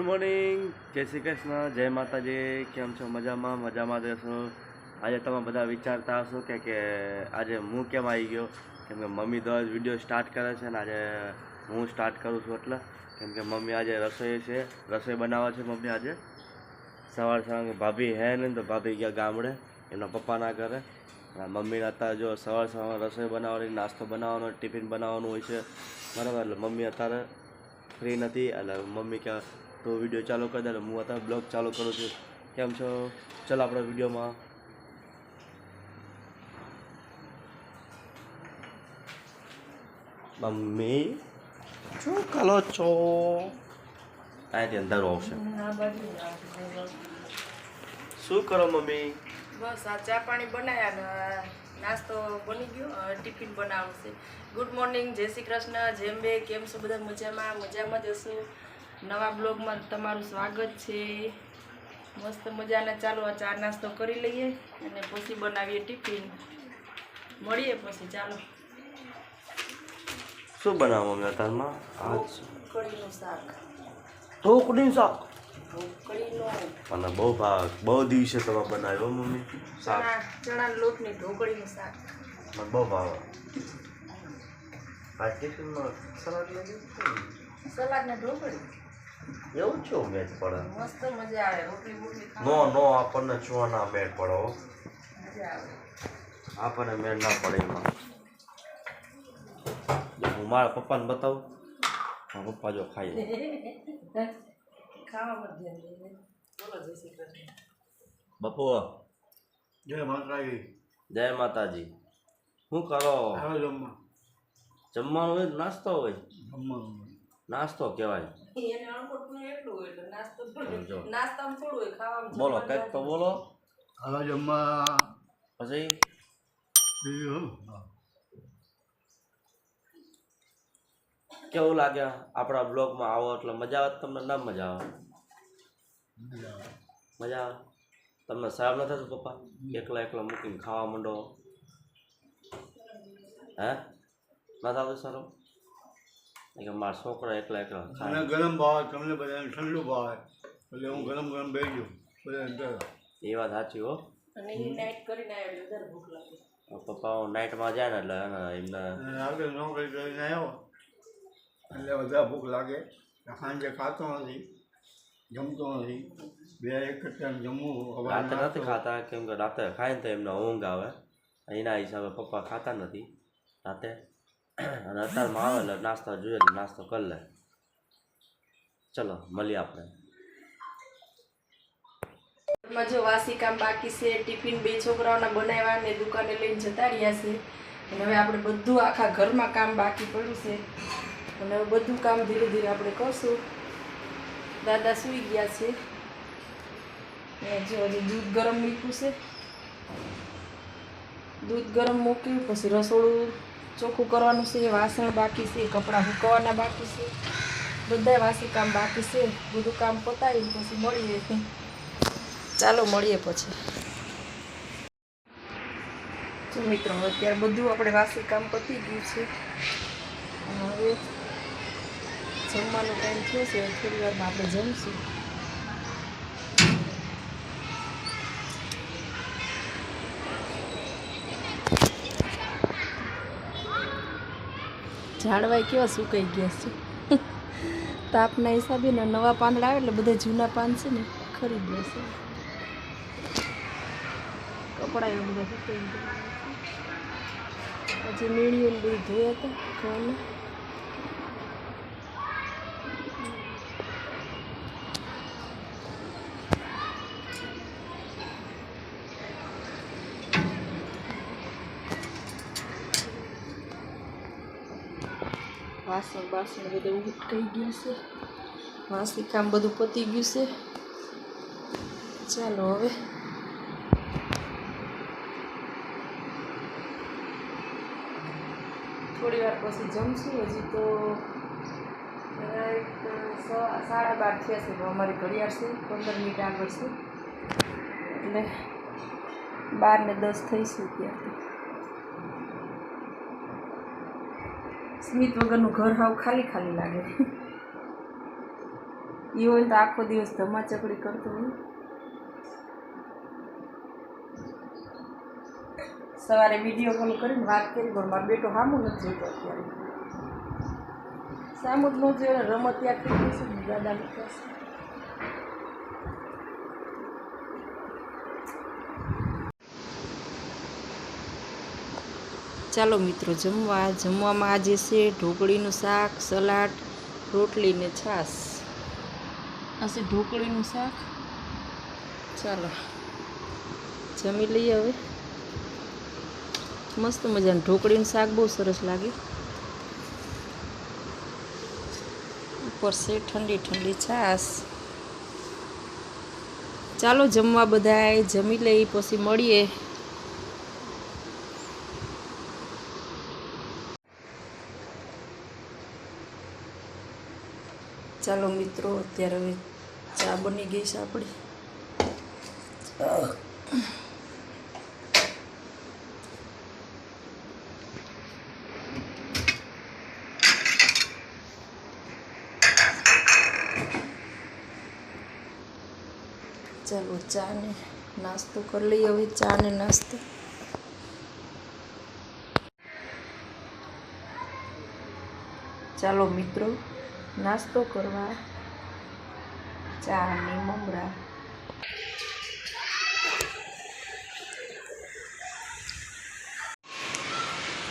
Good morning જય શ્રી કૃષ્ણ. જય માતાજી. કેમ છો? મજામાં? મજામાં રહેશો આજે તમે બધા વિચારતા હશો કે કે આજે હું કેમ આવી ગયો? કેમ કે મમ્મી તો વીડિયો સ્ટાર્ટ કરે છે ને આજે હું સ્ટાર્ટ કરું છું એટલે. કેમ કે મમ્મી આજે રસોઈ છે. રસોઈ બનાવે છે મમ્મી આજે. સવાર સવાર ભાભી હે ને તો ભાભી ગયા ગામડે. એમના પપ્પાના ઘરે. કરે મમ્મીને અત્યારે જો સવાર સવાર રસોઈ બનાવવાની, નાસ્તો બનાવવાનો ટિફિન બનાવવાનું હોય છે. બરાબર? એટલે મમ્મી અત્યારે ફ્રી નથી. એટલે મમ્મી કે તો વીડિયો ચાલુ કરી દે હું અત્યારે બ્લોગ ચાલુ કરું છું. કેમ છો? ચાલો આપણા વિડીયોમાં. મમ્મી? શું કરો છો? અહીંયાથી અંદર આવશે. શું કરો મમ્મી? બસ આ ચા પાણી બનાવ્યા ને નાસ્તો બની ગયો ટિફિન બનાવશે ગુડ મોર્નિંગ જય શ્રી કૃષ્ણ જેમ બે કેમ છો? બધા મજામાં? મજામાં જ હશો? નવા બ્લોગમાં તમારું સ્વાગત છે. મસ્ત મજાના ચાલો આ ચા નાસ્તો કરી લઈએ અને પછી બનાવીએ ટિફિન. મળીએ પછી ચાલો. શું બનાવો મમ્મી અત્યારમાં આજ કઢીનું શાક. ઢોકળીનું શાક? મને બહુ ભાગ. બહુ દિવસે તમે બનાવ્યો મમ્મી શાક? ચણા લોટની ઢોકળીનું શાક. મને બહુ ભાવે. આ ટિફિનમાં સલાડ લઈ સલાડ ને ઢોકળી. એવું છો મેચ પડે? મસ્ત મજા આવે રોટલી બોટલી નો નો આપણને ચોના મેળ પડો મજા આવે. આપણને મેળ ના પડે એમાં. હું મારા પપ્પાને બતાવું? મારા પપ્પા જો ખાઈ જય બપુ જય માતાજી. જય માતાજી. શું કરો? જમવાનું હોય નાસ્તો હોય. જમવાનું. નાસ્તો કહેવાય. એને અણકોટનું એટલું હોય એટલે નાસ્તો જો. થોડું નાસ્તામાં થોડું હોય ખાવામાં બોલો કંઈક તો બોલો. આવો જમવા. પછી? કેવું લાગે આપણા બ્લોગમાં આવો એટલે મજા આવે તમને ના મજા આવે? મજા આવે. મજા આવે? તમને સાહેબ ન થતું પપ્પા? એકલા એકલા મૂકીને ખાવા માંડો? હે? ના થતું સારું? કે મારા છોકરા એકલા એકલા ખાય. ગરમ ભાવે તમને બધાને ઠંડુ ભાવે. એટલે હું ગરમ ગરમ બેસી બધા અંદર એ વાત સાચી હો. અને એ નાઈટ કરીને આવે એટલે વધારે ભૂખ લાગે. પપ્પા નાઇટમાં જાય ને એટલે એમને આગળ નોકરી કરીને આવ્યો. એટલે બધા ભૂખ લાગે. સાંજે ખાતો નથી જમતો નથી. બે એક ટાઈમ જમવું હવે રાતે નથી ખાતા કેમ કે રાતે ખાય ને તો એમને ઊંઘ આવે. એના હિસાબે પપ્પા ખાતા નથી. રાતે અને અત્યારમાં આવે એટલે નાસ્તો જોઈએ નાસ્તો કરી લે. ચલો, મળીએ આપણે. જો વાસી કામ બાકી છે, ટિફિન બે છોકરાઓના બનાવ્યા ને દુકાને લઈને જતા રહ્યા છે. અને હવે આપણે બધું આખા ઘરમાં કામ બાકી પડ્યું છે. અને હવે બધું કામ ધીરે ધીરે આપણે કરશું. દાદા સૂઈ ગયા છે. જો હજી દૂધ ગરમ મૂક્યું છે. દૂધ ગરમ મૂક્યું, પછી રસોડું ચોખ્ખું કરવાનું છે, વાસણ બાકી છે, કપડાં સૂકવવાના બાકી છે. બધા વાસી કામ બાકી છે, બધું કામ પતાવીને પછી મળીએ ચાલો મળીએ પછી. જો મિત્રો, અત્યારે બધું આપણે વાસી કામ પતી ગયું છે. હવે જમવાનો ટાઈમ થયો છે, થોડી વારમાં આપણે જમશું. ઝાડવાય કેવા સુકાઈ ગયા છે. તાપના હિસાબે ને નવા પાંદડા આવે એટલે બધા જૂના પાન છે ને ખરી ગયા છે. કપડા એવું બધા સુકાઈ ગયા હજી મીણીઓ બધું ધોયા હતા ઘઉંને. વાસણ, બાસણ બધું ઉટકાઈ ગયું છે. વાસી કામ બધું પતી ગયું છે. ચાલો હવે. થોડી વાર પછી જમશું. હજી તો સાડા બાર થયા છે. અમારી ઘડિયાળ છે. પંદર મિનિટ આગળ છે. એટલે બાર ને દસ થઈશું ત્યારથી સ્મિત વગરનું ઘર હાવ ખાલી ખાલી લાગે. એ હોય તો આખો દિવસ ધમાચકડી કરતો હોય. સવારે વીડિયો કોલ કરીને વાત કરી, પણ મારો બેટો સામું નથી જોતો અત્યારે. સામું જ ન રમત યાદ કરી દઈશું દાદા દાદા ચાલો મિત્રો, જમવા. જમવામાં આજે છે ઢોકળીનું શાક, સલાડ, રોટલી ને છાશ. હશે ઢોકળીનું શાક. ચાલો, જમી લઈએ હવે. મસ્ત મજાનું. ઢોકળીનું શાક બહુ સરસ લાગે. ઉપર છે ઠંડી ઠંડી છાશ. ચાલો જમવા બધાએ જમી લઈ, પછી મળીએ. ચાલો મિત્રો, અત્યારે હવે ચા બની ગઈ છે આપણી. ચાલો ચા ને નાસ્તો કરી લઈએ, હવે ચા ને નાસ્તો. ચાલો મિત્રો નાસ્તો કરવા ચા અને મમરા.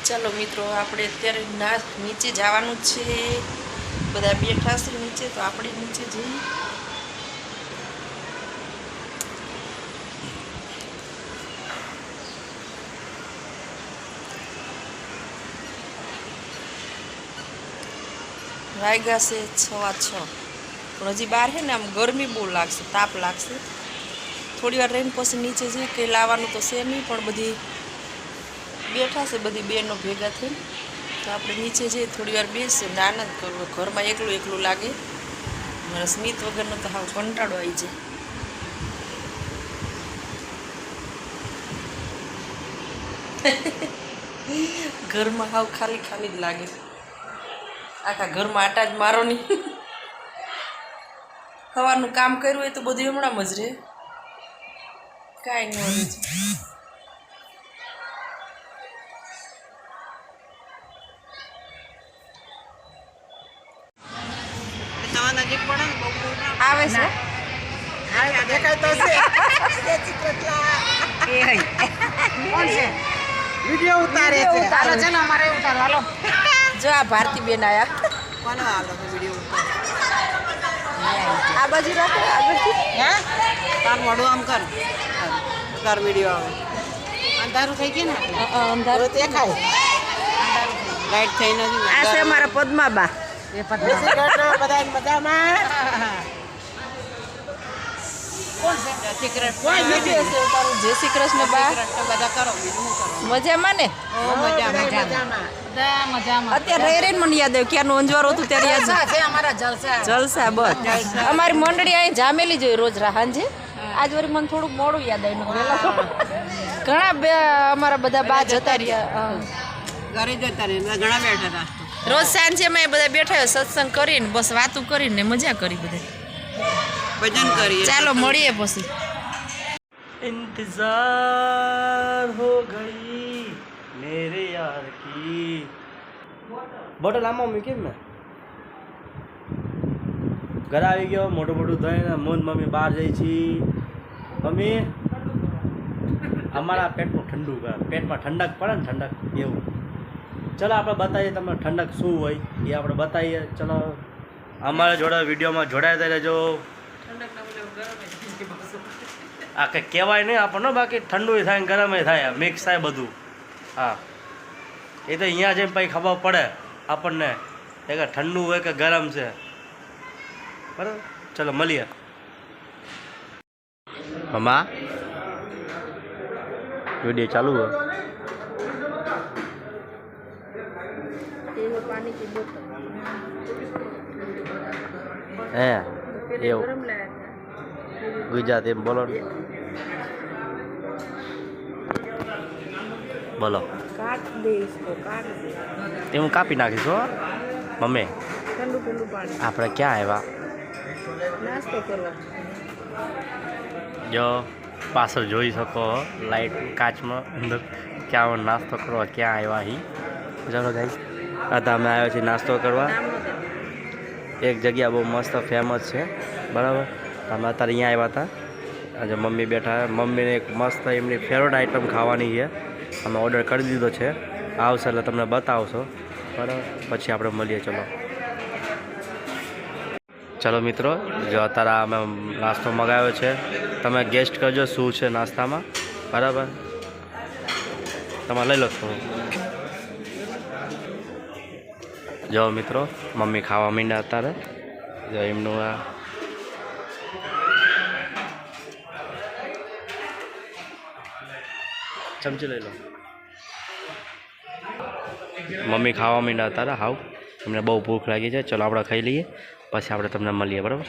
ચાલો મિત્રો, આપણે અત્યારે ના નીચે જવાનું છે. બધા બેઠા છે નીચે, તો આપણે નીચે જઈએ વાગ્યા છે છવા છ. પણ હજી બહાર છે ને, આમ ગરમી બહુ લાગશે, તાપ લાગશે. થોડી વાર રહીને પછી નીચે જઈએ કે લાવવાનું તો છે નહીં, પણ બધી બેઠા છે, બધી બહેનો ભેગા થઈને. તો આપણે નીચે જઈએ, થોડી વાર બેસીએ ને આનંદ કરવો. ઘરમાં એકલું એકલું લાગે. મારા સ્મિત વગરનો તો હાવ કંટાળો આવી જાય. ઘરમાં હાવ ખાલી ખાલી જ લાગે. આખા ઘરમાં આટા જ મારો નહીં. સવારનું કામ કર્યું હોય તો બધું હમણાં જ રહે. કાંઈ નહીં આવે છે? ઉતારે છે? વીડિયો ઉતારે. છે ને અમારે ઉતારો. હાલો. જો આ ભારતી બેન આયા. કોનો વીડિયો આ બાજુ રાખો આ બાજુ. હે? તાર મોઢું આમ કર. તાર વીડિયો આવે અંધારું થઈ ગયું ને અંધારું દેખાય. લાઈટ થઈ નથી આ છે મારા પદ્માબા. એ બધા મજામાં કોણ છે સિક્રેટ કોઈ વીડિયો છે ઉતારું જય શ્રી કૃષ્ણ. બા મજામાં ને? ઓ મજા મજામાં. બધા મજામાં. અત્યારે રહી રહીને મને યાદ આવ્યું ક્યારનું અંજવારો હતું ત્યારે યાદ જલસા છે અમારા જલસા. જલસા બસ. અમારી મંડળી અહીં જામેલી જોઈ રોજ રાહાંજે આજ વરી મને થોડુંક મોડું યાદ આવ્યું ઘણા બે અમારા બધા બા જતા રહ્યા. ઘરે જતા રહે ઘણા બેઠા હતા. રોજ સાંજે અમે બધા બેઠા હોય સત્સંગ કરીને બસ વાતું કરીને મજા કરી બધા ભજન કરીએ ચાલો મળીએ પછી इंतजार हो गई मेरे यार की બોટલ આમાં મૂકી ને ઘરે આવી ગયો મોટું મોટું થઈને મોન મમ્મી બહાર જઈ છી મમ્મી અમારા પેટનું ઠંડુ કરે પેટમાં ઠંડક પડે ને ઠંડક એવું ચલો આપણે બતાવીએ તમને ઠંડક શું હોય એ આપણે બતાવીએ ચલો અમારા જોડે વિડીયોમાં જોડાયા રહેજો આ કંઈ કહેવાય નહીં આપણને બાકી ઠંડુ થાય ગરમે થાય મિક્સ થાય બધું. હા. એ તો અહીંયા જઈને પછી ખબર પડે આપણને એ કે ઠંડુ હોય કે ગરમ છે. બરાબર? ચલો મળીએ. મમા વીડિયો ચાલુ હોય હે એવું. ગુજરાતી બોલો બોલો. તે હું કાપી નાખીશ હો. મમ્મી. આપણે ક્યાં આવ્યા? જો પાછળ જોઈ શકો લાઈટ કાચમાં અંદર ક્યાં નાસ્તો કરવા ક્યાં આવ્યા હી. ચાલો ગાઈશ આ તો અમે આવ્યા છીએ નાસ્તો કરવા. એક જગ્યા બહુ મસ્ત ફેમસ છે બરાબર? અમે અત્યારે અહીંયા આવ્યા હતા. આજે મમ્મી બેઠા મમ્મીને એક મસ્ત એમની ફેવરેટ આઈટમ ખાવાની છે. અમે ઓર્ડર કરી દીધો છે. આવશે એટલે તમને બતાવશો. બરાબર પછી આપણે મળીએ. ચલો. ચલો મિત્રો, જો અત્યારે અમે નાસ્તો મગાવ્યો છે. તમે ગેસ્ટ કરજો શું છે નાસ્તામાં. બરાબર? તમે લઈ લો જો મિત્રો, મમ્મી ખાવા માંડ્યા અત્યારે. જો એમનું આ ચમચી લઈ લો. મમ્મી ખાવા માંડ્યા હતા હાવ. એમને બહુ ભૂખ લાગી છે. ચલો, આપણે ખાઈ લઈએ. પછી આપણે તમને મળીએ, બરાબર?